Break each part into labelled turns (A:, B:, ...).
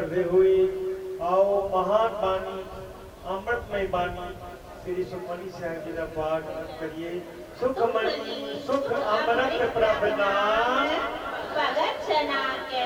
A: बढ़े हुए आओ महाबानी अमृतमय बानी श्री सुखमणि साहब जी का पाठ करिए। सुखमणि सुख अमृत प्रभु नाम
B: भगत सना के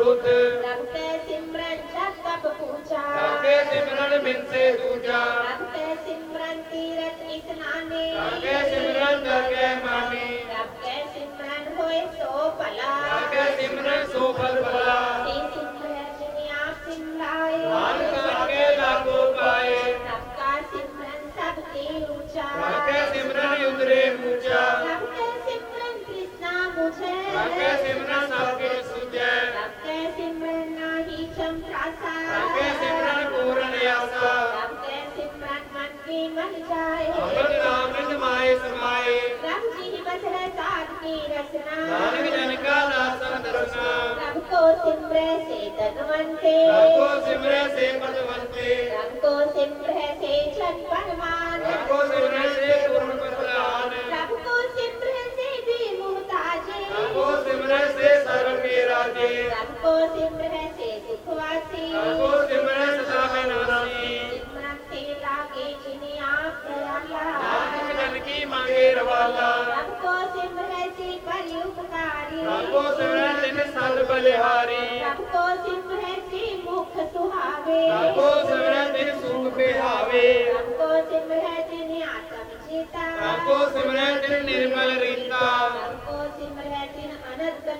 A: दूत रब
B: के सिमरन जब तब पूछा रब के
C: सिमरन बिन से दूजा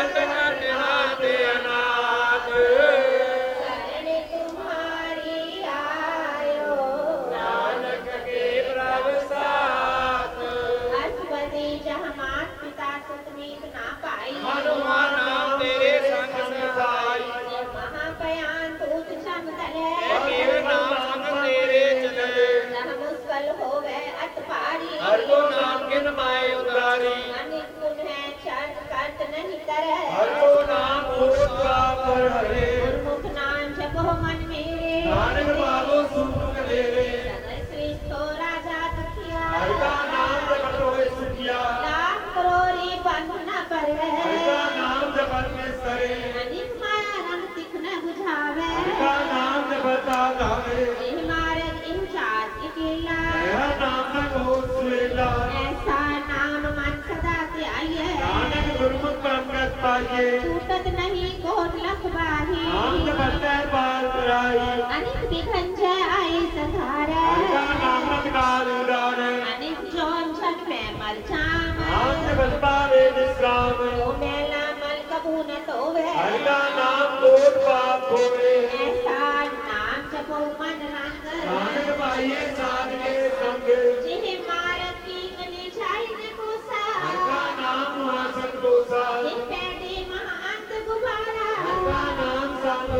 A: Amen.
B: कर हर
A: को नाम ओट का पर हरे।
B: मुख नाम जपो मन मेरे। नारायण नाम जपते
A: पार पराई
B: अनेक विघन जय आए संहारे हरिया नाम
A: रतकार उड़ाने
B: अनेक जोन छत में मल छाम नाम
A: जपत पावे विश्राम तो
B: मेला मल कबू न सोवे हरिया
A: नाम कोट पाप होवे
B: ऐसा नाम जपो मन रंग। नानक
A: पाइए साध के संग।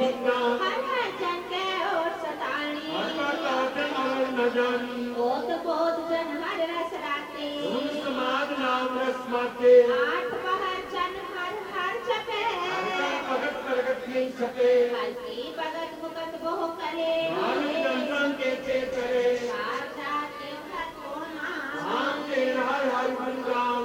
A: बिन्ना
B: हर हर चंदे और सतानी हर माता
A: पे आए न जानी
B: ओत बोध जन हर रस राते।
A: समाद नाम रस माते।
B: आठ पहर जन हर हर छपे
A: भगत प्रगट नहीं छपे
B: हल्की भगत भगत बहु करे। मानव दंतन के
A: चे करे।
B: चार चार के भगत को नाम। नाम
A: के हर हर गुणगान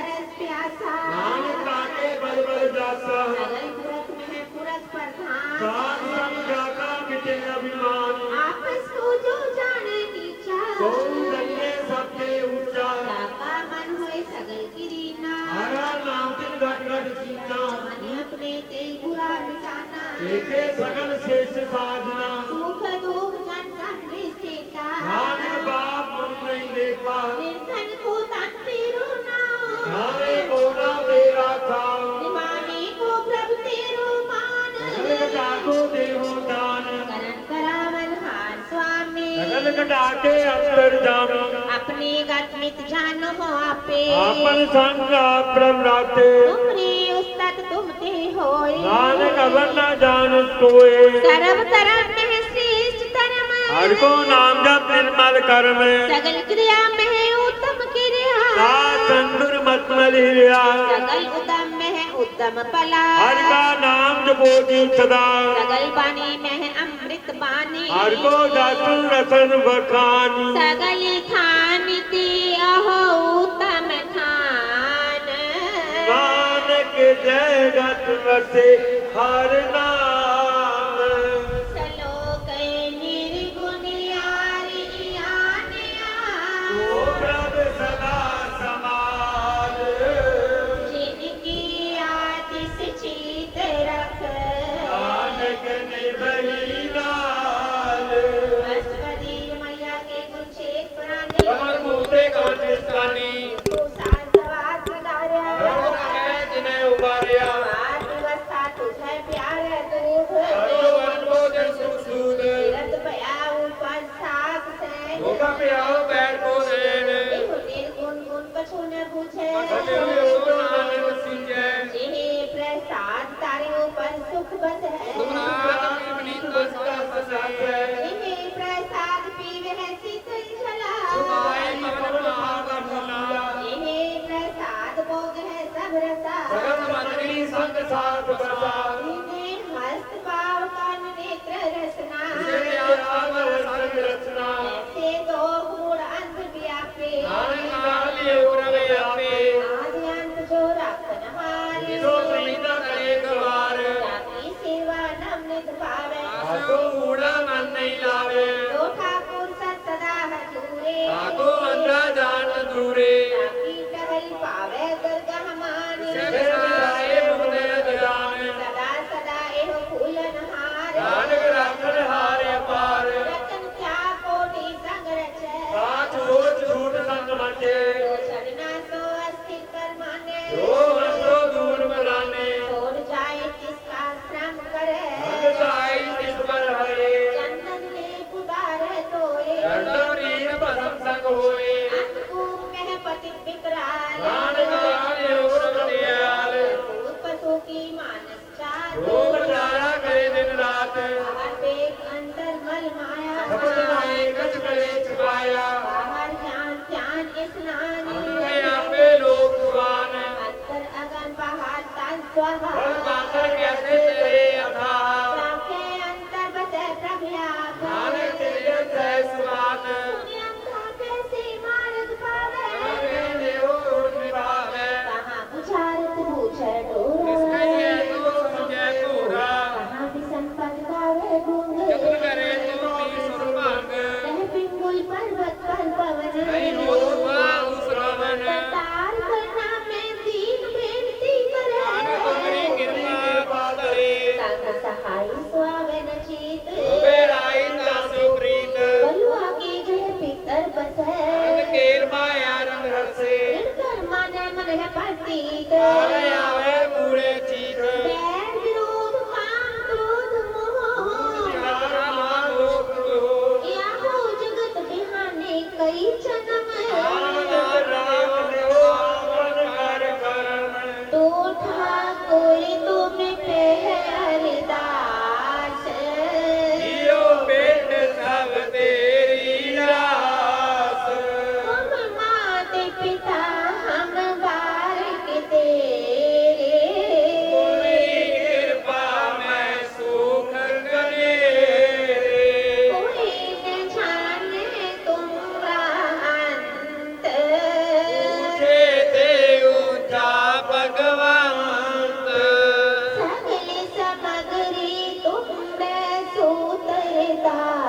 B: तरस प्यासा। नाम ताके
A: बल बल जासा।
B: नगर पुरत में पुरत प्रधान। दान सब
A: जाता मिटे अभिमान।
B: आपस को जो जाने नीचा सो जन्मे
A: सबके ऊँचा।
B: लाका मन होए सगल की रीना हरा
A: नाम दिन घट घट सीना
B: मन अपने ते बुरा मिटाना देखे
A: सगल शेष साजना
B: सुख
A: डाटे अंतर्जामी
B: अपने गतमित जानो हो आपे। आपन
A: संगा प्रम राते।
B: तुमरे उस्तत तुम ते होए। नानक अवर ना
A: जान कोए
B: सर्व तरम में श्रेष्ठ तरम हर को
A: नाम जप निर्मल कर्म
B: सगल क्रिया में उत्तम क्रिया। सात
A: संदुर मत मलिया
B: सगल उत्तम में उत्तम पला हर का
A: नाम जपो जी सदा।
B: सगल पानी में
A: भगत
B: सगल खान ती अहो उत्तम खान
A: के जय गत वसे हर नाम
B: ಎರಡು पिता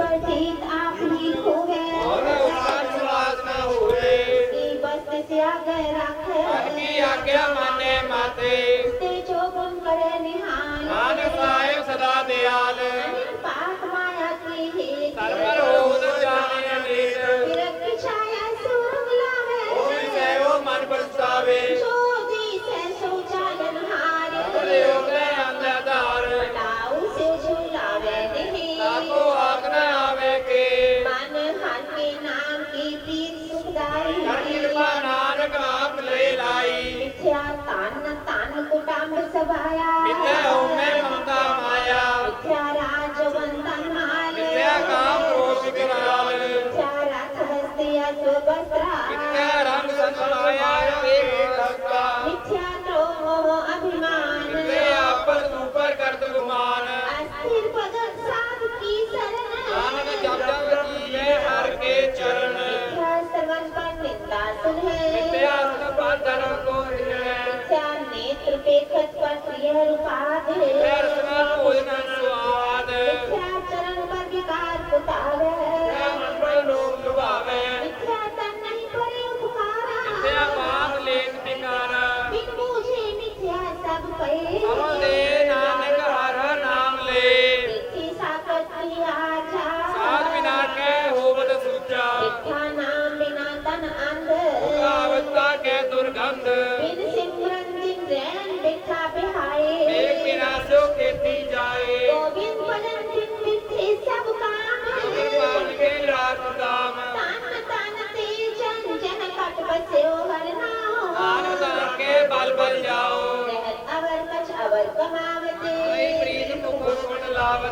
B: पर जीत आपनी खोवे बस त्याग
C: आज्ञा माने माते।
B: ਲਾਈ। ਹਰੀ ਕਿਰਪਾ
C: ਨਾਨਕ ਆਪ ਲੈ ਲਾਈ।
B: ਮਿੱਥਿਆ ਤਨ ਤਨ ਕੁਟੰਬ ਸਭਾਇਆ ਮਿੱਥਿਆ ਉਮੈ
C: ਮਮਤਾ ਮਾਇਆ।
B: ਮਿੱਥਿਆ ਰਾਜ ਵੰਦਨ ਮਾਲ ਮਿੱਥਿਆ ਕਾਮ
C: ਰੋਸ਼ ਗਿਰਾਲ ਮਿੱਥਿਆ
B: ਰਥ ਹਸਤਿਆ ਸੁਬਸਰਾ ਮਿੱਥਿਆ ਰੰਗ
C: ਸੰਸਾਇਆ ਤੇ ਰਸਤਾ
B: ਮਿੱਥਿਆ नेत्र पे खत पर यह रूपाध
C: है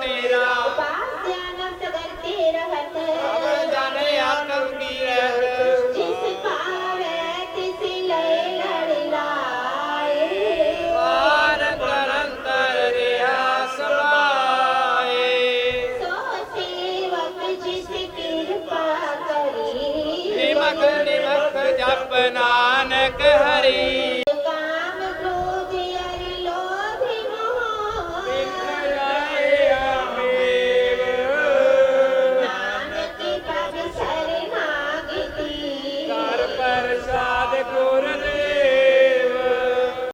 C: tirar.